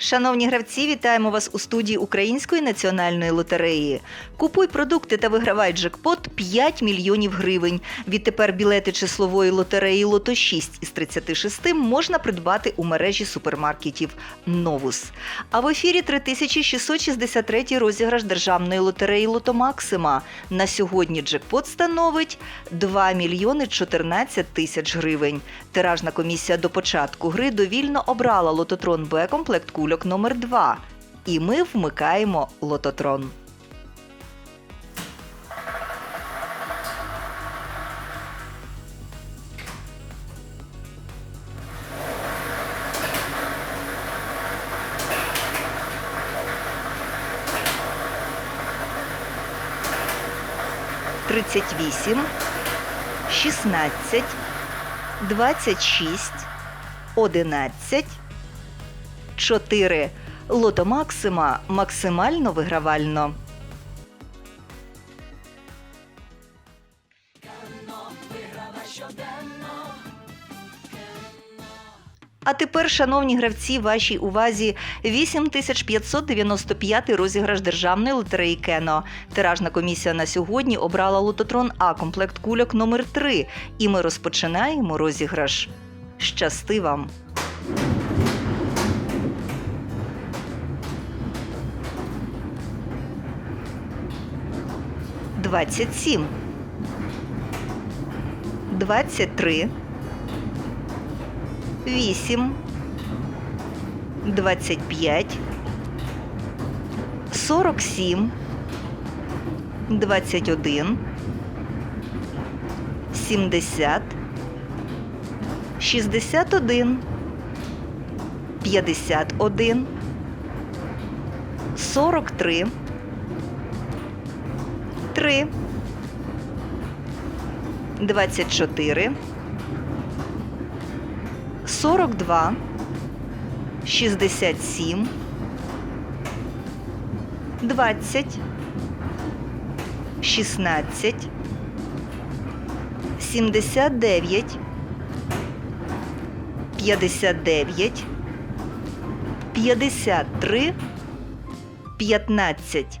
Шановні гравці, вітаємо вас у студії Української національної лотереї. Купуй продукти та вигравай джекпот 5 мільйонів гривень. Відтепер білети числової лотереї Лото 6 із 36 можна придбати у мережі супермаркетів Новус. А в ефірі 3663 розіграш державної лотереї Лото Максима. На сьогодні джекпот становить 2 мільйони 14 тисяч гривень. Тиражна комісія до початку гри довільно обрала лототрон Б комплект кульок номер 2 І ми вмикаємо лототрон. Тридцять вісім, шістнадцять, двадцять шість, одинадцять. 4. Лото Максима максимально вигравально. А тепер, шановні гравці, вашій увазі 8595 розіграш державної лотереї Кено. Тиражна комісія на сьогодні обрала лототрон А комплект кульок номер 3 І ми розпочинаємо розіграш. Щасти вам! 27, 23, 8, 25, 47, 21, 70, 61, 51, 43, три. Двадцять чотири. Сорок два. Шістдесят сім. Двадцять. Шістнадцять. Сімдесят дев'ять. П'ятдесят дев'ять. П'ятдесят три. П'ятнадцять.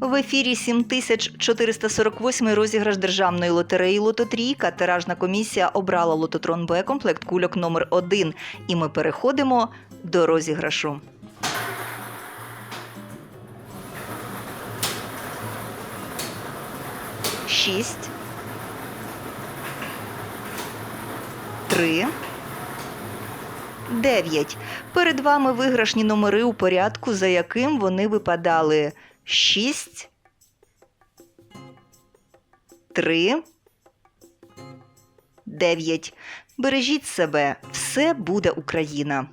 В ефірі 7448 розіграш державної лотереї Лототрійка. Тиражна комісія обрала лототрон Б комплект кульок номер 1 І ми переходимо до розіграшу. Шість. Три. Дев'ять. Перед вами виграшні номери у порядку, за яким вони випадали. 6, 3, 9. Бережіть себе, все буде Україна.